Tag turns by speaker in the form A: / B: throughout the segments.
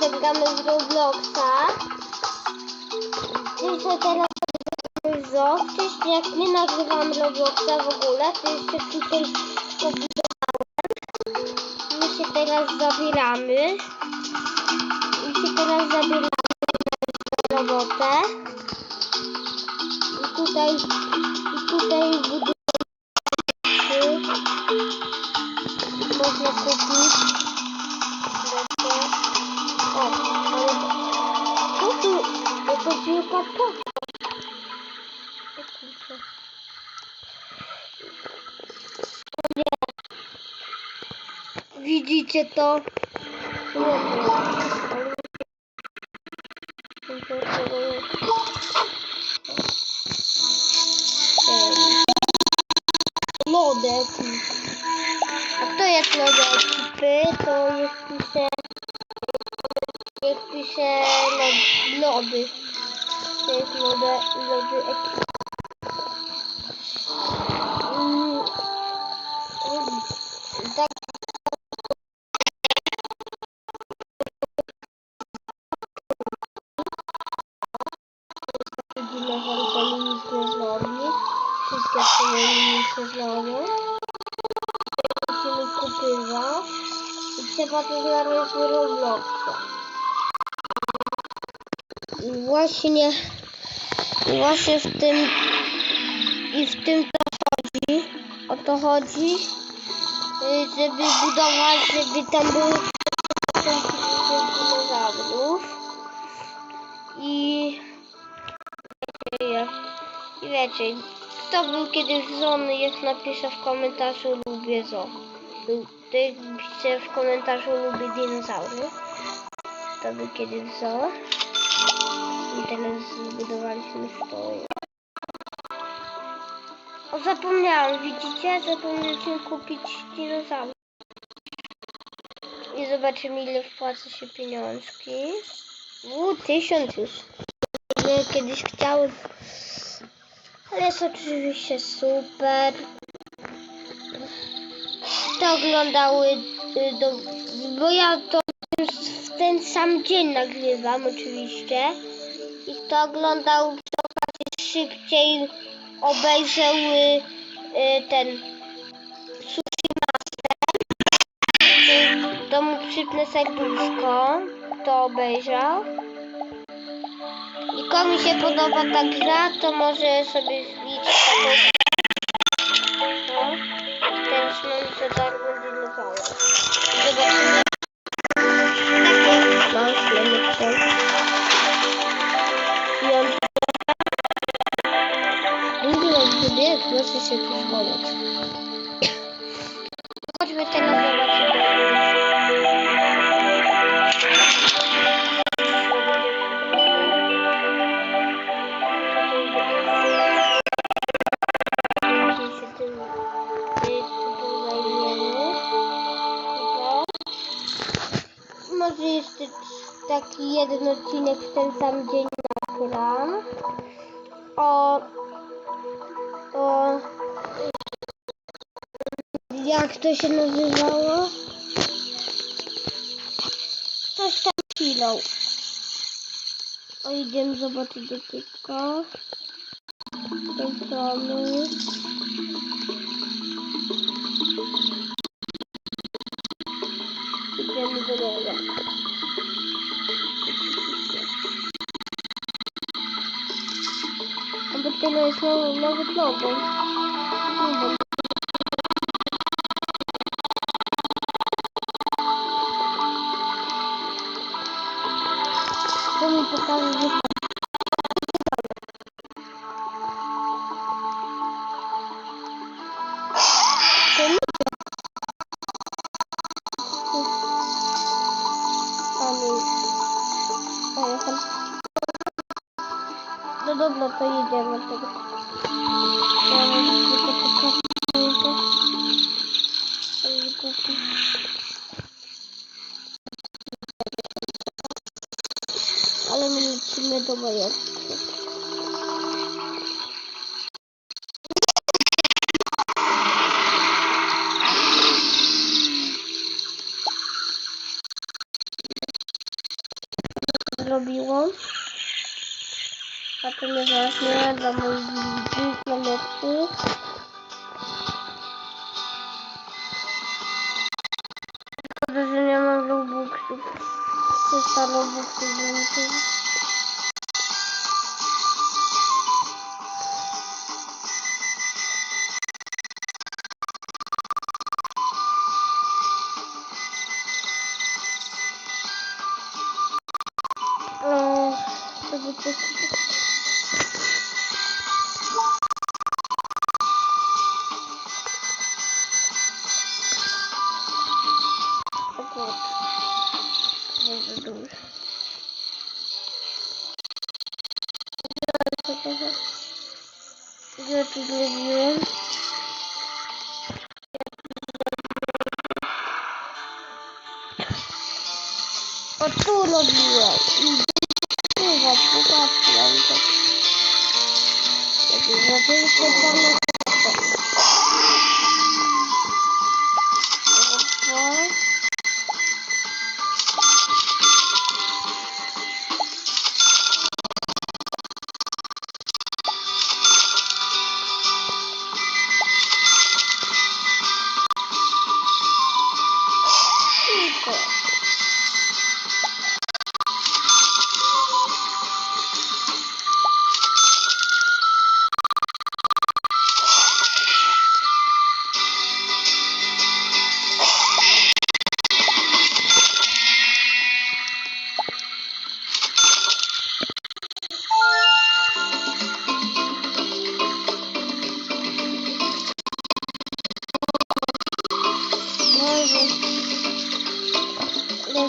A: zagramy w Robloxa. Jeszcze teraz zo. Wcześniej jak nie nagrywam Robloxa w ogóle, to jeszcze tutaj pobudowałem. My się teraz zabieramy. My się teraz zabieramy na robotę. I tutaj, i tutaj budujemy. Można kupić. O nie. Widzicie to? Lodek. A kto jest lody ekipy? To niech pisze... Niech pisze lo- lody. To jest lody, lody ekipy. Wszystkie swoje nic nie zrobią. Musimy kupywać. I trzeba to znaleźć w Robloxie. Właśnie, właśnie w tym, i w tym to chodzi. O to chodzi, y, żeby budować, żeby tam były dinozaurów. I i wiecie, kto był kiedyś w zoo, niech napisze w komentarzu lubię Ty pisze w komentarzu lubię dinozaury. Kto był kiedyś w zoo. I teraz zbudowaliśmy stoję. O, zapomniałam, widzicie? Zapomnieliśmy kupić dinozaur. I zobaczymy ile wpłaca się pieniążki. Uuu, tysiąc już. Ja kiedyś chciałem. Ale jest oczywiście super. To oglądały, y, do, bo ja to w ten sam dzień nagrywam oczywiście. I kto oglądał okazji szybciej obejrzał y, y, ten Sushi Master. To mu przypnę serduszko. Kto obejrzał. I komu się podoba ta gra, to może sobie zliczyć taką no. Teraz mam za darmo dinozaura. Się tu schować. Chodźmy teraz zobaczyć. Może jeszcze taki jeden odcinek w ten sam dzień nagram. O... O... Jak to się nazywało? Coś tam chwilą. O, idziemy zobaczyć do tylko. Z A bo tyle jest nowy, nowy dobra, to jedziemy tego. Ale my lecimy do bajeczki. zrobiłam. To nieważne dla moich najlepszych. Szkoda, że nie mam Robuxów. 300 Robuxów więcej. O, Gdzie tu zrobiłem? O tu robiłem. I Kurwa,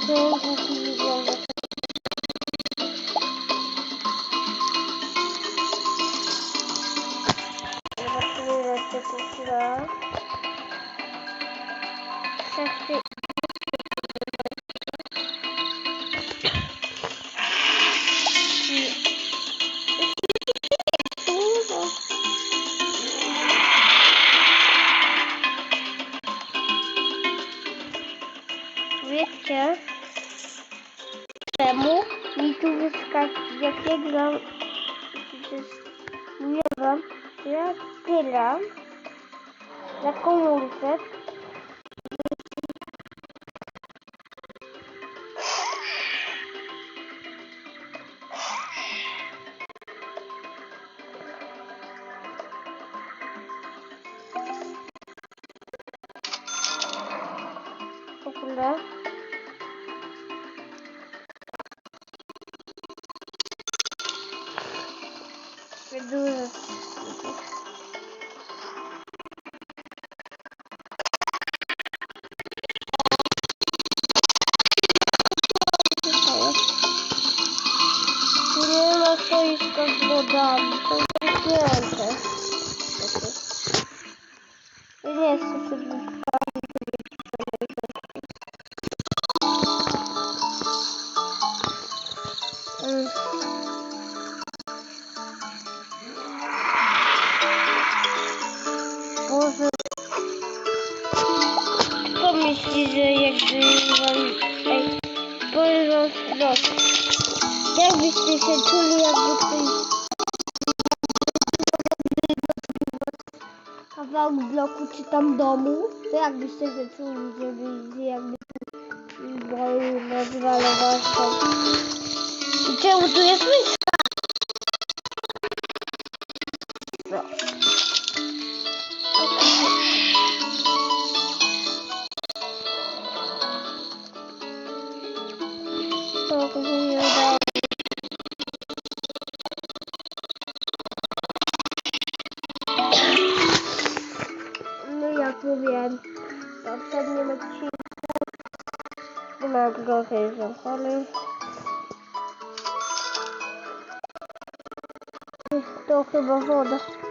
A: Thank you. buradan. Çocuk öldü. Nereye sıfırdım? Jak byście się czuli, jakby ktoś czy tam domu, to jakbyście się czuli, żeby jakby... Bo nazwano was tam. I czemu tu jest myszka? Mam trochę zapalę. To chyba woda. Dam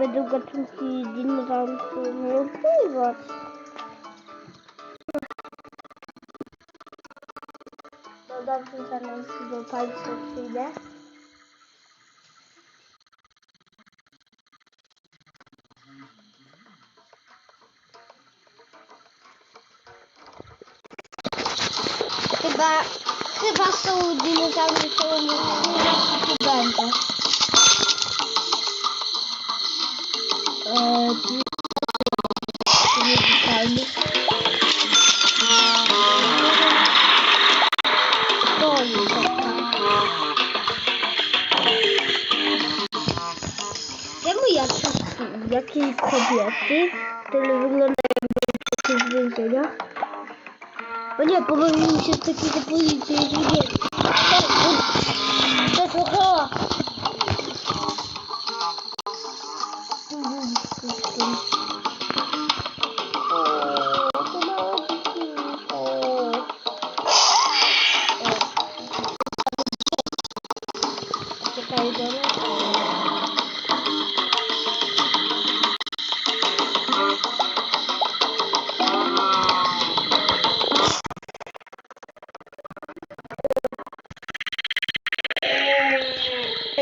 A: będę gatunki dinozaurów nie ukrywać. No dobrze, zaraz do Państwa przyjdę. Chyba, chyba są dinozaury, są nie będą. To nie Czemu jakieś, jakieś kobiety, które wyglądają jak jakieś więzienia? O nie, pomylił mi się z takiego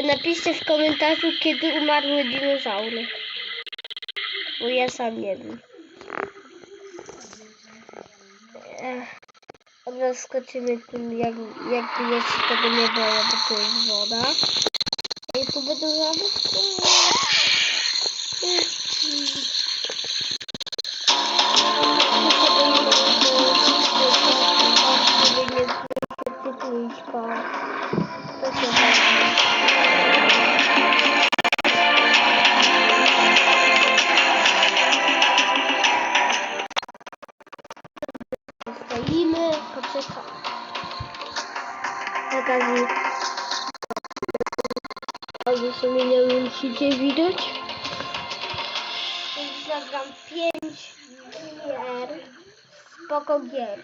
A: Napiszcie w komentarzu, kiedy umarły dinozaury. Bo ja sam nie wiem. Ech, Teraz skoczymy tym, jak, jakby ja się tego nie boję, bo to jest woda. I tu będą żadne Stoimy, poczekamy. Na okazji albo sobie nie musicie widać. Zagram 5 gier. Spoko gier.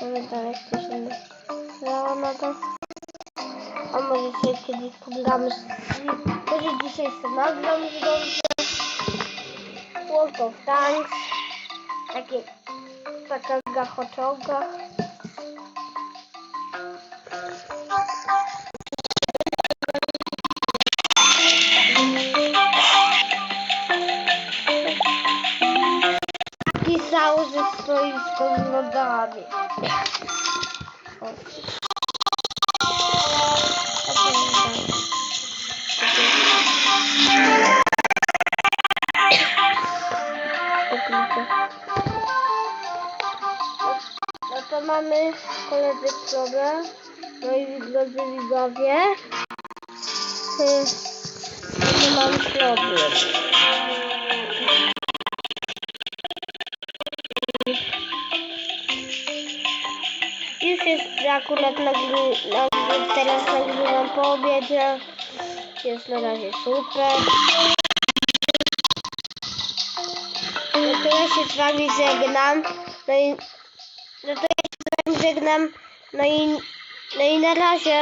A: Pamiętam jak to się nazywało na to. Się kiedyś pogramy z... Może dzisiaj nagram już dobrze. World of Tanks. Takie... Taka gachoczoga. Pisało, że stoi z podwodami. O. koledzy problem. No i drodzy widzowie. No mam problem. Już jest akurat nagry, teraz nagrywam po obiedzie. Jest na razie super. No to ja się z wami żegnam. No i no to ja się z wami żegnam. No i, no i na razie.